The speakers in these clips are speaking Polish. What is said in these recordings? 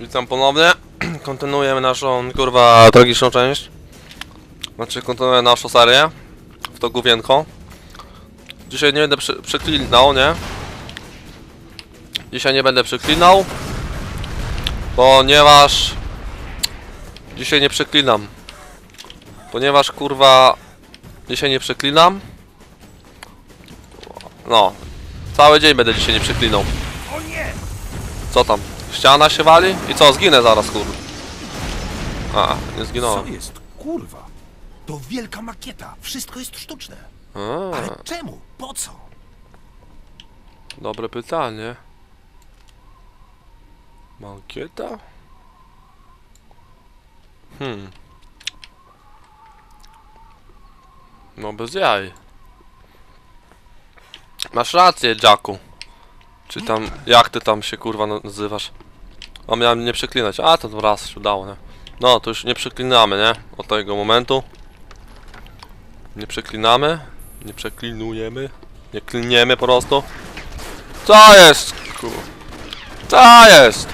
Witam ponownie. Kontynuujemy naszą, kurwa, tragiczną część. Znaczy, kontynuujemy naszą serię. W to główienko. Dzisiaj nie będę przy, przeklinał, nie? Dzisiaj nie będę przeklinał. Ponieważ... Dzisiaj nie przeklinam. Ponieważ, kurwa... Dzisiaj nie przeklinam. No. Cały dzień będę dzisiaj nie przeklinał. Co tam? Ściana się wali? I co, zginę zaraz, kur... A, nie Co zginąłem. jest? Kurwa! To wielka makieta. Wszystko jest sztuczne. A, Ale czemu? Po co? dobre pytanie. Mankieta? Hmm. No bez jaj. Masz rację, Jacku. Czy tam, jak ty tam się kurwa nazywasz? A miałem nie przeklinać. A, to raz się udało, nie? No, to już nie przeklinamy, nie? Od tego momentu. Nie przeklinamy. Nie przeklinujemy. Nie kliniemy po prostu. Co jest? Kur... Co jest?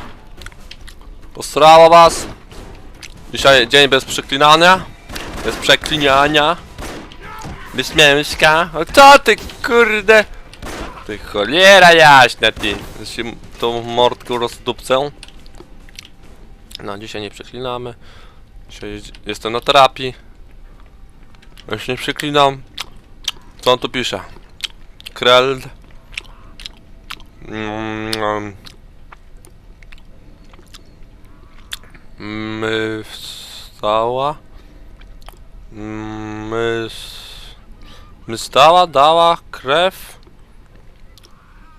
Posrało was? Dzisiaj dzień bez przeklinania. Bez przekliniania. Bez mięska. O co ty kurde? Ty cholera jaśna ty. Się tą mordką rozdupcę. No dzisiaj nie przeklinamy. Dzisiaj jest- jestem na terapii. Ja nie przeklinam. Co on tu pisze? Kreld. Mm, My wstała. My. My stała, dała krew.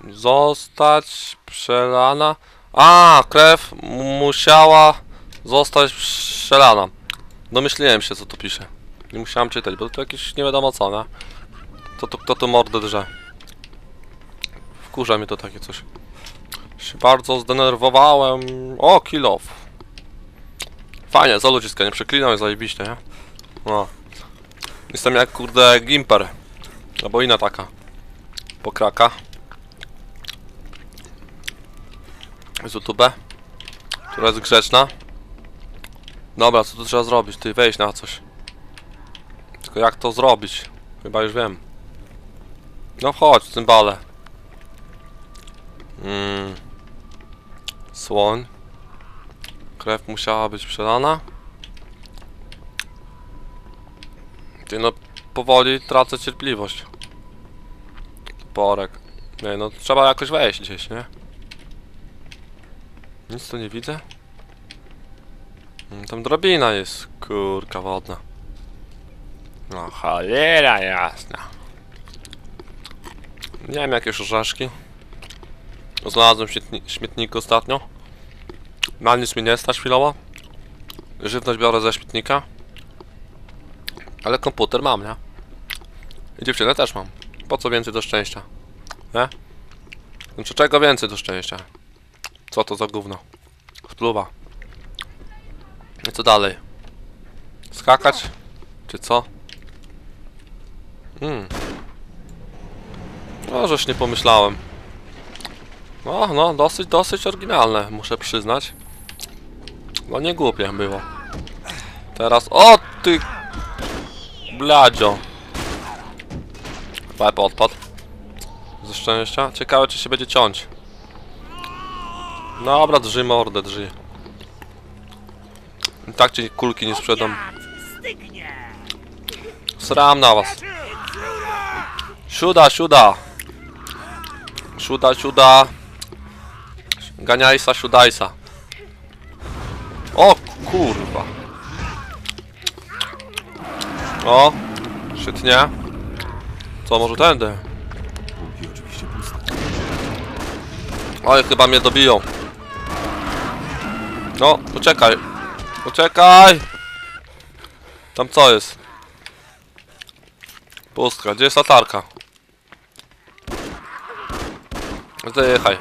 Zostać przelana. A, krew musiała zostać przelana. Domyśliłem się, co tu pisze. Nie musiałem czytać, bo to jakieś nie wiadomo co, nie? To, to, kto tu mordę drze? Wkurza mnie to takie coś. Się bardzo zdenerwowałem. O, kill off. Fajnie, za ludziska, nie przeklinam, zajebiście, nie? No. Jestem jak kurde Gimper. Albo inna taka. Pokraka. Z YouTube. Która jest grzeczna. Dobra, co tu trzeba zrobić? Ty wejść na coś. Tylko jak to zrobić? Chyba już wiem. No chodź, cymbale. Mm. Słoń. Krew musiała być przelana. Ty no, powoli tracę cierpliwość. Porek. Nie no, trzeba jakoś wejść gdzieś, nie? Nic tu nie widzę. Mm, Tam drabina jest, kurka wodna. No cholera jasna. Nie wiem jakieś orzeszki. Znalazłem śmietni śmietniku ostatnio. Na nic mi nie stać chwilowo. Żywność biorę ze śmietnika. Ale komputer mam, nie? I dziewczynę też mam. Po co więcej do szczęścia? Nie? Znaczy czego więcej do szczęścia? Co to za gówno? Wpluwa. I co dalej? Skakać? Czy co? Hmm. No, żeś nie pomyślałem. No, no, dosyć, dosyć oryginalne, muszę przyznać. No nie głupie było. Teraz, o ty... Bladzio. Łeb odpadł. Ze szczęścia. Ciekawe, czy się będzie ciąć. Dobra, drży mordę, drży. I tak ci kulki nie sprzedam. Sram na was. Siuda, siuda. Siuda, siuda. Ganiajsa, siudajsa. O kurwa. O, świetnie. Co, może tędy? Oj, chyba mnie dobiją. No, poczekaj. Poczekaj! Tam co jest? Pustka, gdzie jest latarka? Zdechnij.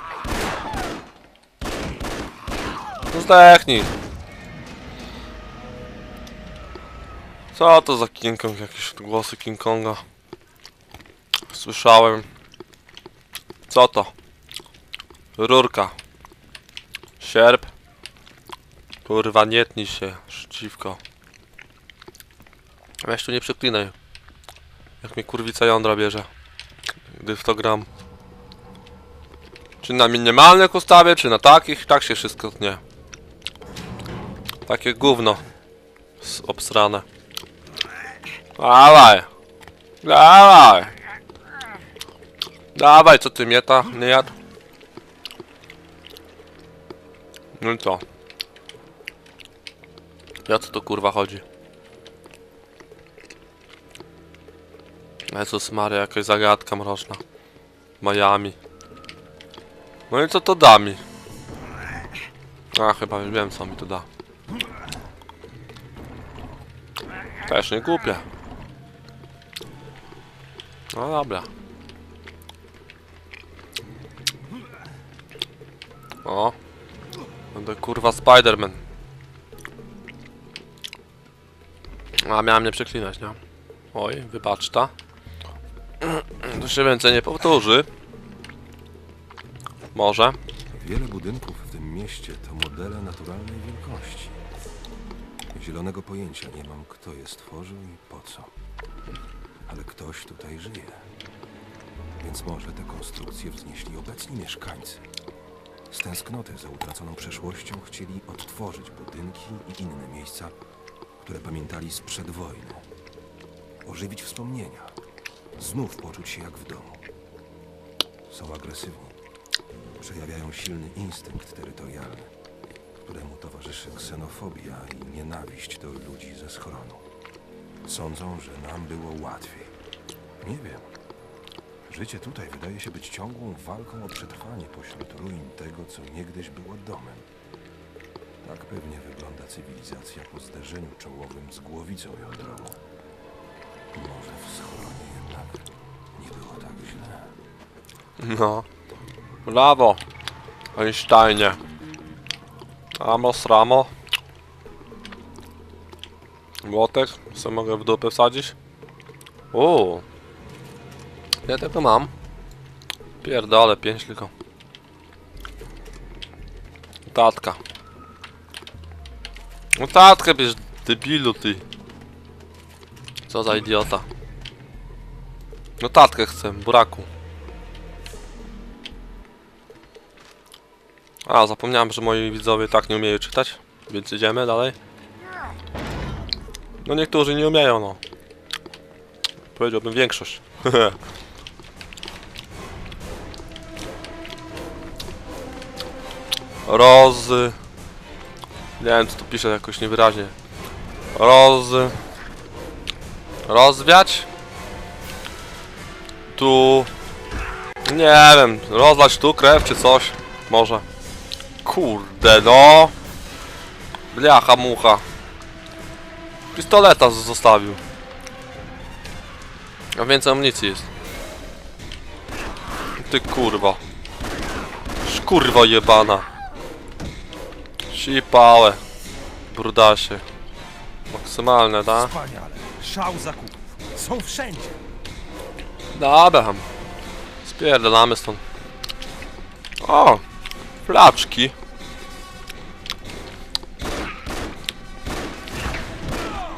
No zdechnij. Co to za King Kong? Jakieś głosy King Konga. Słyszałem. Co to? Rurka. Sierp. Kurwa, nie tnij się, dziwko. Weź tu nie przeklinaj. Jak mnie kurwica jądra bierze. Gdy w to gram. Czy na minimalnych ustawię, czy na takich? Tak się wszystko tnie. Takie gówno. Obsrane. Dawaj. Dawaj. Dawaj, co ty mieta? Nie jadł? No i co? Ja co to kurwa chodzi? Jezus Maria, jakaś zagadka mroczna. Miami. No i co to da mi? A, chyba już wiem co mi to da. Też nie kupię. No dobra. O. Będę kurwa Spiderman. A miałem nie przeklinać, nie? Oj, wybacz ta. To się więcej nie powtórzy. Może. Wiele budynków w tym mieście to modele naturalnej wielkości. Zielonego pojęcia nie mam, kto je stworzył i po co. Ale ktoś tutaj żyje. Więc może te konstrukcje wznieśli obecni mieszkańcy. Z tęsknoty za utraconą przeszłością chcieli odtworzyć budynki i inne miejsca, które pamiętali sprzed wojny. Ożywić wspomnienia. Znów poczuć się jak w domu. Są agresywni. Przejawiają silny instynkt terytorialny, któremu towarzyszy ksenofobia i nienawiść do ludzi ze schronu. Sądzą, że nam było łatwiej. Nie wiem. Życie tutaj wydaje się być ciągłą walką o przetrwanie pośród ruin tego, co niegdyś było domem. Tak pewnie wygląda cywilizacja po zderzeniu czołowym z głowicą jądrową. Może w schronie jednak nie było tak źle. No. Brawo. Einsteinie. Amos, ramo. Młotek. Co mogę w dupę wsadzić? Uuu. Ja tego mam. Pierdolę, pięć tylko. Tatka. No tatkę bierz, debilu ty. Co za idiota. No tatkę chcę, buraku. A, zapomniałem, że moi widzowie tak nie umieją czytać, więc idziemy dalej. No niektórzy nie umieją, no. Powiedziałbym większość. Roz... Nie wiem, co tu pisze jakoś niewyraźnie. Roz... Rozwiać? Tu... Nie wiem, rozlać tu krew czy coś. Może. Kurde, no. Bliacha mucha. Pistoleta zostawił. A więcej amunicji jest. Ty kurwa. Szkurwa jebana. Sipałe. Brudasie. Maksymalne, tak? Wspaniale. Szał zakupów. Są wszędzie. Dobra. Spierdalamy stąd. O! Flaczki.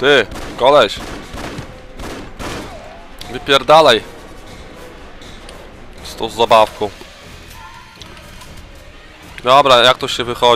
Ty, koleś. Wypierdalaj. Z tą zabawką. Dobra, jak to się wychodzi?